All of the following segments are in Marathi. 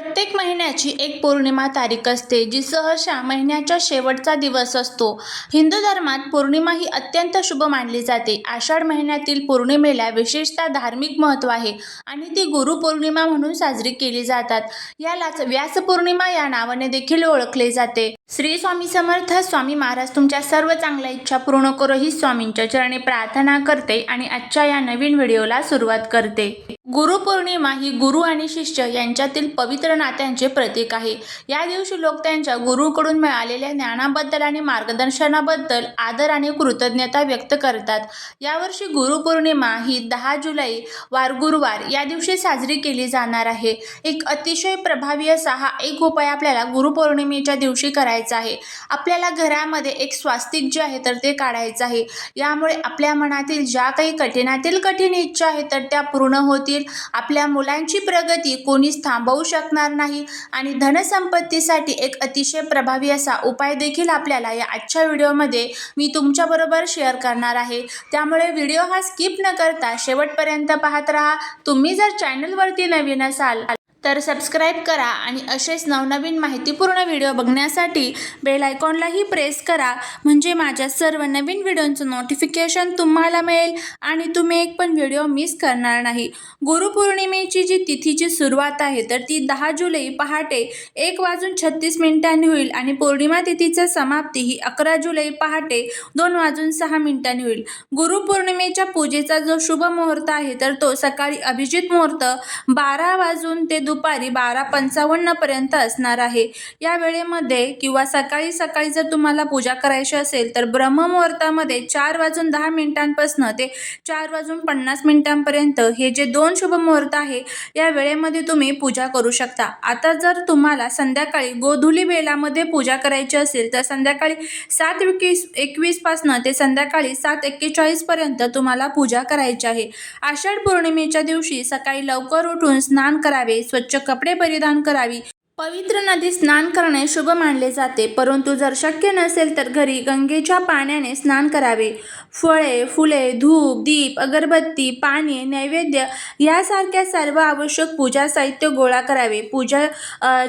प्रत्येक महिन्याची एक पौर्णिमा तारीख असते जी सहसा महिन्याच्या शेवटचा दिवस असतो. हिंदू धर्मात पौर्णिमा ही अत्यंत शुभ मानली जाते. आषाढ महिन्यातील पौर्णिमेला विशेषतः धार्मिक महत्त्व आहे आणि ती गुरुपौर्णिमा म्हणून साजरी केली जातात. यालाच व्यास पौर्णिमा या नावाने देखील ओळखले जाते. श्री स्वामी समर्थ स्वामी महाराज तुमच्या सर्व चांगल्या इच्छा पूर्ण करो ही स्वामींच्या चरणी प्रार्थना करते आणि आजच्या या नवीन व्हिडिओला सुरुवात करते. गुरुपौर्णिमा ही गुरु आणि शिष्य यांच्यातील पवित्र नात्यांचे प्रतीक आहे. या दिवशी लोक त्यांच्या गुरुकडून मिळालेल्या ज्ञानाबद्दल आणि मार्गदर्शनाबद्दल आदर आणि कृतज्ञता व्यक्त करतात. यावर्षी गुरुपौर्णिमा ही दहा जुलै वार गुरुवार या दिवशी साजरी केली जाणार आहे. एक अतिशय प्रभावी असा हा एक उपाय आपल्याला गुरुपौर्णिमेच्या दिवशी करायचा आहे. आपल्याला घरामध्ये एक स्वास्तिक जे आहे तर ते काढायचं आहे. यामुळे आपल्या मनातील ज्या काही कठीणातील कठीण इच्छा आहेत तर त्या पूर्ण होतील. आपल्या मुलांची प्रगती कोणीच थांबवू शकणार नाही आणि धनसंपत्तीसाठी एक अतिशय प्रभावी असा उपाय देखील आपल्याला या आजच्या व्हिडिओमध्ये मी तुमच्याबरोबर शेअर करणार आहे. त्यामुळे व्हिडिओ हा स्किप न करता शेवटपर्यंत पाहत राहा. तुम्ही जर चॅनलवरती नवीन असाल तर सबस्क्राईब करा आणि असेच नवनवीन माहितीपूर्ण व्हिडिओ बघण्यासाठी बेल आयकॉनलाही प्रेस करा. म्हणजे माझ्या सर्व नवीन व्हिडिओंचं नोटिफिकेशन तुम्हाला मिळेल आणि तुम्ही एक पण व्हिडिओ मिस करणार नाही. गुरुपौर्णिमेची जी तिथीची सुरुवात आहे तर ती दहा जुलै पहाटे एक वाजून छत्तीस मिनिटांनी होईल आणि पौर्णिमा तिथीचा समाप्ती ही अकरा जुलै पहाटे दोन वाजून सहा मिनिटांनी होईल. गुरुपौर्णिमेच्या पूजेचा जो शुभ मुहूर्त आहे तर तो सकाळी अभिजित मुहूर्त बारा वाजून ते दुपारी बारा पंचावन्नपर्यंत असणार आहे. या वेळेमध्ये किंवा सकाळी सकाळी जर तुम्हाला पूजा करायची असेल तर ब्रह्ममुहूर्तामध्ये चार वाजून दहा मिनिटांपासून ते चार वाजून पन्नास मिनिटांपर्यंत हे जे दोन शुभ मुहूर्त आहे या वेळेमध्ये तुम्ही पूजा करू शकता. आता जर तुम्हाला संध्याकाळी गोधुली वेळामध्ये पूजा करायची असेल तर संध्याकाळी सात एकवीस एकवीसपासनं ते संध्याकाळी सात एक्केचाळीसपर्यंत तुम्हाला पूजा करायची आहे. आषाढ पौर्णिमेच्या दिवशी सकाळी लवकर उठून स्नान करावे स्वच्छ कपडे परिधान करावी. पवित्र नदीत स्नान करणे शुभ मानले जाते. परंतु जर शक्य नसेल तर घरी गंगेच्या पाण्याने स्नान करावे. फळे फुले धूप दीप अगरबत्ती पाणी नैवेद्य यासारख्या सर्व आवश्यक पूजा साहित्य गोळा करावे. पूजा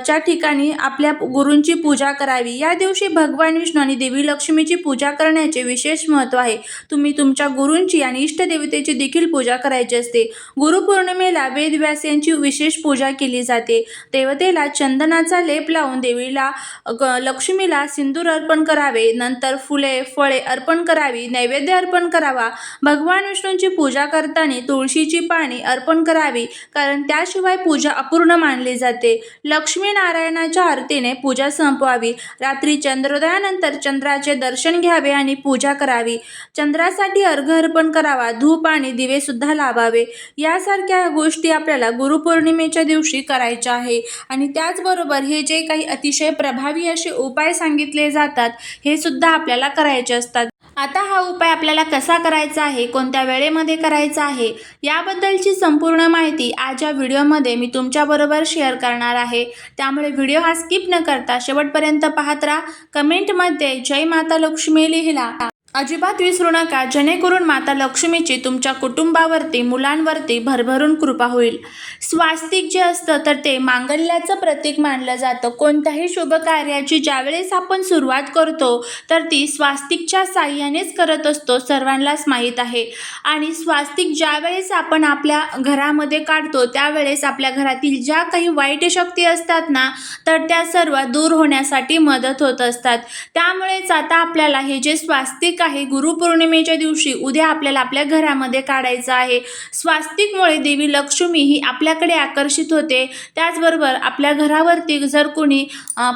च्या ठिकाणी आपल्या गुरूंची पूजा करावी. या दिवशी भगवान विष्णू आणि देवी लक्ष्मीची पूजा करण्याचे विशेष महत्त्व आहे. तुम्ही तुमच्या गुरूंची आणि इष्टदेवतेची देखील पूजा करायची असते. गुरुपौर्णिमेला वेदव्यास यांची विशेष पूजा केली जाते. देवतेला चंद चंदनाचा लेप लावून देवीला ग- लक्ष्मीला सिंदूर अर्पण करावे नंतर फुले फळे अर्पण करावी नैवेद्य अर्पण करावा भगवान विष्णूंची पूजा करताना तुळशीची पाणी अर्पण करावी कारण त्याशिवाय पूजा अपूर्ण मानली जाते. लक्ष्मी नारायणाच्या आरतीने पूजा संपवावी रात्री चंद्रोदयानंतर चंद्राचे दर्शन घ्यावे आणि पूजा करावी. चंद्रासाठी अर्घ अर्पण करावा धूप आणि दिवे सुद्धा लावावे. यासारख्या गोष्टी आपल्याला गुरुपौर्णिमेच्या दिवशी करायच्या आहे. आणि त्याचबरोबर हे जे काही अतिशय प्रभावी असे उपाय सांगितले जातात हे सुद्धा आपल्याला करायचे असतात. आता हा उपाय आपल्याला कसा करायचा आहे कोणत्या वेळेमध्ये करायचा आहे याबद्दलची संपूर्ण माहिती आज या व्हिडिओमध्ये मी तुमच्याबरोबर शेअर करणार आहे. त्यामुळे व्हिडिओ हा स्किप न करता शेवटपर्यंत पाहत राहा. कमेंटमध्ये जय माता लक्ष्मी लिहिला. अजिबात विसरू नका जेणेकरून माता लक्ष्मीची तुमच्या कुटुंबावरती मुलांवरती भरभरून कृपा होईल. स्वास्तिक जे असतं तर ते मांगल्याचं प्रतीक मानलं जातं. कोणत्याही शुभ कार्याची ज्यावेळेस आपण सुरुवात करतो तर ती स्वास्तिकच्या साह्यानेच करत असतो सर्वांनाच माहीत आहे. आणि स्वास्तिक ज्यावेळेस आपण आपल्या घरामध्ये काढतो त्यावेळेस आपल्या घरातील ज्या काही वाईट शक्ती असतात ना तर त्या सर्व दूर होण्यासाठी मदत होत असतात. त्यामुळेच आता आपल्याला हे जे स्वास्तिक आहे. गुरुपौर्णिमेच्या दिवशी उद्या आपल्याला आपल्या घरामध्ये काढायचं आहे. स्वास्तिकमुळे देवी लक्ष्मी ही आपल्याकडे आकर्षित होते. त्याचबरोबर आपल्या घरावरती जर कोणी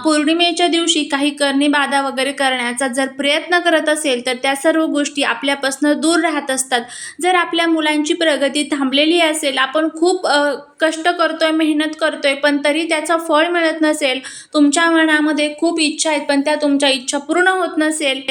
पौर्णिमेच्या दिवशी काही करणी बाधा वगैरे करण्याचा जर प्रयत्न करत असेल तर त्या सर्व गोष्टी आपल्यापासून दूर राहत असतात. जर आपल्या मुलांची प्रगती थांबलेली असेल आपण खूप कष्ट करतोय मेहनत करतोय पण तरी त्याचं फळ मिळत नसेल तुमच्या मनामध्ये खूप इच्छा आहेत पण त्या तुमच्या इच्छा पूर्ण होत नसेल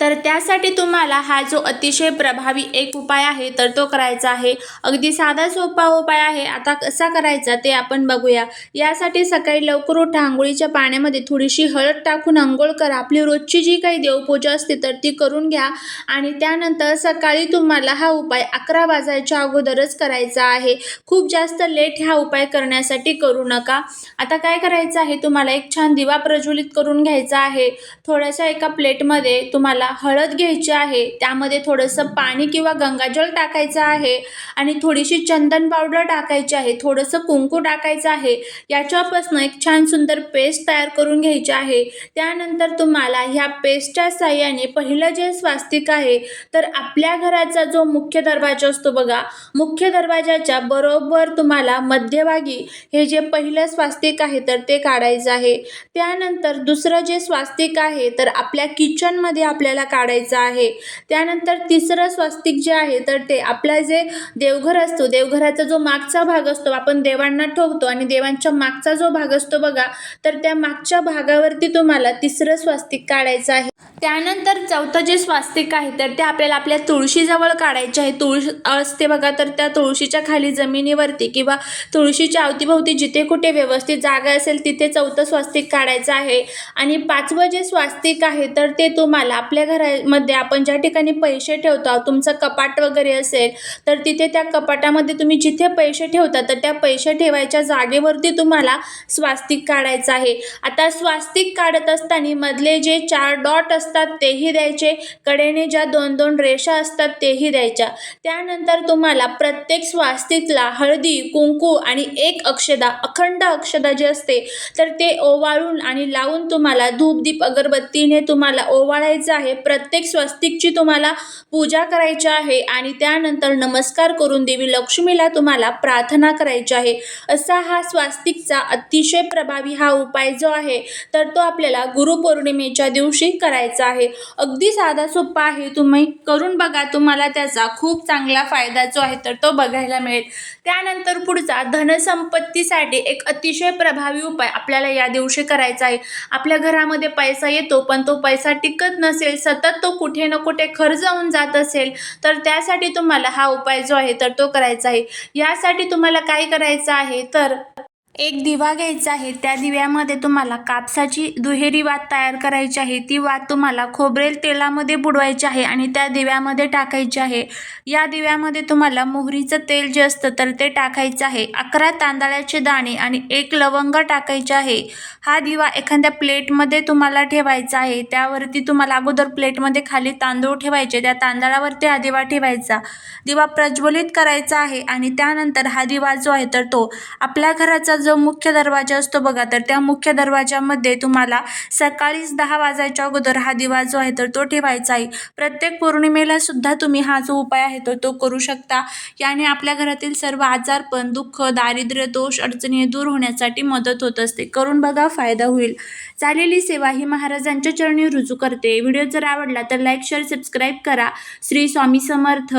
तर त्यासाठी तुम्हाला हा जो अतिशय प्रभावी एक उपाय आहे तर तो करायचा आहे. अगदी साधा सोपा उपाय आहे. आता कसा करायचा ते आपण बघूया. यासाठी सकाळी लवकर उठा आंघोळीच्या पाण्यामध्ये थोडीशी हळद टाकून आंघोळ करा. आपली रोजची जी काही देवपूजा असते तर ती करून घ्या. आणि त्यानंतर सकाळी तुम्हाला हा उपाय अकरा वाजायच्या अगोदरच करायचा आहे. खूप जास्त लेट हा उपाय करण्यासाठी करू नका. आता काय करायचं आहे? तुम्हाला एक छान दिवा प्रज्वलित करून घ्यायचा आहे. थोड्याशा एका प्लेटमध्ये तुम्हाला हळद घ्यायची आहे त्यामध्ये थोडंसं पाणी किंवा गंगाजल टाकायचं आहे आणि थोडीशी चंदन पावडर टाकायची आहे थोडंसं कुंकू टाकायचं आहे याच्यापासून एक छान सुंदर पेस्ट तयार करून घ्यायची आहे. त्यानंतर तुम्हाला ह्या पेस्टच्या साह्याने पहिलं जे स्वास्तिक आहे तर आपल्या घराचा जो मुख्य दरवाजा असतो बघा मुख्य दरवाजाच्या बरोबर तुम्हाला मध्यभागी हे जे पहिलं स्वास्तिक आहे तर ते काढायचं आहे. त्यानंतर दुसरं जे स्वास्तिक आहे तर आपल्या किचनमध्ये आपल्याला काढायचं आहे. त्यानंतर तिसरं स्वास्तिक जे आहे तर ते आपला जे देवघर असतो देवघराचा जो मागचा भाग असतो आपण देवांना ठोकतो आणि देवांच्या मागचा जो भाग असतो बघा तर त्या मागच्या भागावरती तुम्हाला तिसरं स्वास्तिक काढायचं आहे. त्यानंतर चौथं जे स्वास्तिक आहे तर ते आपल्याला आपल्या तुळशीजवळ काढायचे आहे. तुळस असते बघा तर त्या तुळशीच्या खाली जमिनीवरती किंवा तुळशीच्या अवतीभोवती जिथे कुठे व्यवस्थित जागा असेल तिथे चौथं स्वास्तिक काढायचं आहे. आणि पाचवं जे स्वास्तिक आहे तर ते तुम्हाला आपल्या घरामध्ये आपण ज्या ठिकाणी पैसे ठेवतो तुमचं कपाट वगैरे असेल तर तिथे त्या कपाटामध्ये तुम्ही जिथे पैसे ठेवता तर त्या पैसे ठेवायच्या जागेवरती तुम्हाला स्वास्तिक काढायचं आहे. आता स्वास्तिक काढत असताना मधले जे चार डॉट असतात तेही द्यायचे. कडेने ज्या दोन दोन रेषा असतात तेही द्यायच्या. त्यानंतर तुम्हाला प्रत्येक स्वास्तिकला हळदी कुंकू आणि एक अक्षदा अखंड अक्षदा जे असते तर ते ओवाळून आणि लावून तुम्हाला धूपदीप अगरबत्तीने तुम्हाला ओवाळायचं आहे. प्रत्येक स्वस्तिकची तुम्हाला पूजा करायची आहे आणि त्यानंतर नमस्कार करून देवी लक्ष्मीला तुम्हाला प्रार्थना करायची आहे. असा हा स्वास्तिकचा अतिशय प्रभावी हा उपाय जो आहे तर तो आपल्याला गुरुपौर्णिमेच्या दिवशी करायचा आहे. अगदी साधा सोपा आहे. तुम्ही करून बघा तुम्हाला त्याचा खूप चांगला फायदा जो आहे तर तो बघायला मिळेल. त्यानंतर पुढचा धनसंपत्तीसाठी एक अतिशय प्रभावी उपाय आपल्याला या दिवशी करायचा आहे. आपल्या घरामध्ये पैसा येतो पण तो पैसा टिकत नसेल सतत तो कुठे ना कुठे खर्च होऊन जात असेल तर त्यासाठी तुम्हाला हा उपाय जो आहे तर तो करायचा आहे. यासाठी तुम्हाला काय करायचं आहे तर एक दिवा घ्यायचा आहे. त्या दिव्यामध्ये तुम्हाला कापसाची दुहेरी वात तयार करायची आहे. ती वात तुम्हाला खोबरेल तेलामध्ये बुडवायची आहे आणि त्या दिव्यामध्ये टाकायची आहे. या दिव्यामध्ये तुम्हाला मोहरीचं तेल जे असतं तर ते टाकायचं आहे. अकरा तांदळाचे दाणे आणि एक लवंग टाकायचे आहे. हा दिवा एखाद्या प्लेटमध्ये तुम्हाला ठेवायचा आहे. त्यावरती तुम्हाला अगोदर प्लेटमध्ये खाली तांदूळ ठेवायचे. त्या तांदळावरती हा दिवा ठेवायचा. दिवा प्रज्वलित करायचा आहे आणि त्यानंतर हा दिवा जो आहे तर तो आपल्या घराचा जो मुख्य दरवाजा असतो बघा तर त्या मुख्य दरवाजामध्ये तुम्हाला सकाळीच दहा वाजायच्या अगोदर हा दिवा जो आहे तर तो ठेवायचा आहे. प्रत्येक पौर्णिमेला सुद्धा तुम्ही हा जो उपाय आहे तर तो करू शकता. याने आपल्या घरातील सर्व आजारपण दुःख दारिद्र्य दोष अडचणी दूर होण्यासाठी मदत होत असते. करून बघा फायदा होईल. चालेली सेवा ही महाराजांच्या चरणी रुजू करते. व्हिडिओ जर आवडला तर लाईक शेअर सबस्क्राईब करा. श्री स्वामी समर्थ.